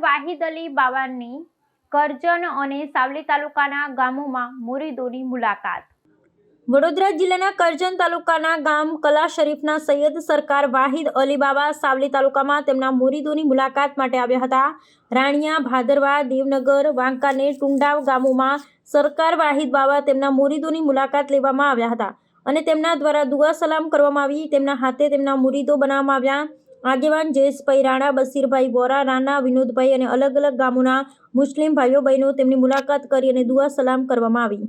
વાહિદ અલી બાવાની કરજણ અને સાવલી તાલુકાના ગામોમાં મુરીદોની મુલાકાત. વડોદરા જિલ્લાના કરજણ તાલુકાના ગામ કલા શરીફના સૈયદ સરકાર વાહિદ અલી બાબા સાવલી તાલુકામાં તેમના મુરીદોની મુલાકાત માટે આવ્યા હતા. રાણિયા, ભાદરવા, દેવનગર વાંકાનેર ટુંડાવ ગામોમાં સરકાર વાહિદ બાબા તેમના મુરીદોની મુલાકાત લેવામાં આવ્યા હતા અને તેમના દ્વારા દુઆ સલામ કરવામાં આવી. તેમના હાથે તેમના મુરીદો બનાવવામાં આવ્યા. આગેવાન જયેશભાઈ રાણા બસીરભાઈ વોરા રાણા વિનોદભાઈ અને અલગ અલગ ગામોના મુસ્લિમ ભાઈઓ બહેનો તેમની મુલાકાત કરી અને દુઆ સલામ કરવામાં આવી.